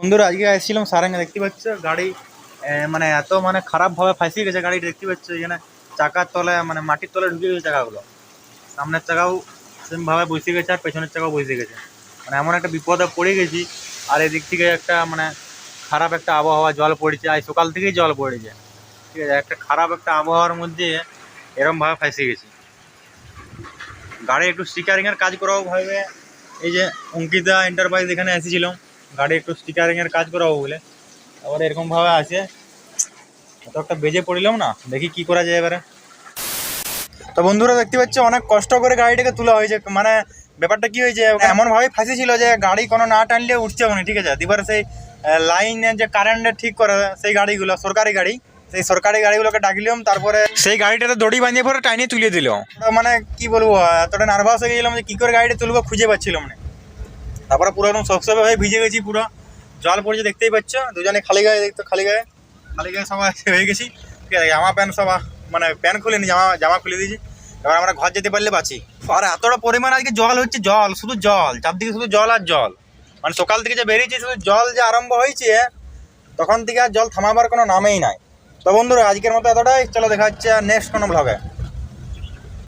বন্ধুরা, আজকে এসেছিলাম সারাঙ্গা দেখতে পাচ্ছ? গাড়ি মানে এত মানে খারাপ ভাবে ফাঁসিয়ে গেছে গাড়ি দেখতে পাচ্ছ? এখানে চাকার তলায় মানে মাটির তলায় ঢুকে গেছে চাকাগুলো। সামনের চাকাও সেম ভাবে বসে গেছে আর পেছনের চাকাও বসে গেছে। মানে এমন একটা বিপদে পড়ে গেছি। আর এদিক থেকে একটা মানে খারাপ একটা আবহাওয়া, জল পড়েছে। আজ সকাল থেকেই জল পড়েছে। ঠিক আছে, একটা খারাপ একটা আবহাওয়ার মধ্যে এরম ভাবে ফাঁসে গেছি। গাড়ি একটু স্টিকারিং এর কাজ করাও ভাবে। এই যে অঙ্কিতা এন্টারপ্রাইজ এখানে এসেছিলাম। গাড়ি একটু স্টিকারিং এর কাজ করাবো বলে। আবার এরকম ভাবে আছে। এত একটা বেজে পড়িলাম না দেখি কি করা যায় এবারে। তো বন্ধুরা দেখতে পাচ্ছ অনেক কষ্ট করে গাড়িটাকে তোলা হয়েছে। মানে ব্যাপারটা কি হয়েছে এমন ভাবে ফাঁসিছিল যে গাড়ি কোনো না টানলে উঠছে না ঠিক আছে? এবার সেই লাইনের যে কারেন্টের ঠিক করে সেই গাড়িগুলো সরকারি গাড়ি সেই সরকারি গাড়িগুলোকে ডাকলাম। তারপরে সেই গাড়িটাতে দড়ি বাঁধিয়ে পরে টাইনে তুলে দিল। মানে কি বলব এতটা নার্ভাস হয়ে গেছিলাম যে কি করে গাড়িটা তুলবো খুঁজে পাচ্ছিলাম না। তারপরে পুরো একদম সবসবে হয়ে ভিজে গেছি পুরো। জল পড়ছে দেখতেই পাচ্ছ, দুজনে খালি গায়ে দেখতো খালি গায়ে। খালি গায়ে সবাই হয়ে গেছি। ঠিক আছে, জামা প্যান্ট সব মানে প্যান্ট খুলিনি, জামা জামা খুলে দিয়েছি। এবার আমরা ঘর যেতে পারলে বাঁচি। আর এতটা পরিমাণ আজকে জল হচ্ছে, জল, শুধু জল, চারদিকে শুধু জল আর জল। মানে সকাল থেকে যে বেরিয়েছি, শুধু জল যে আরম্ভ হয়েছে, তখন থেকে আর জল থামাবার কোনো নামেই নাই। তো বন্ধুরা, আজকের মতো এতটাই। চলো দেখা হচ্ছে নেক্সট কোনো ব্লগে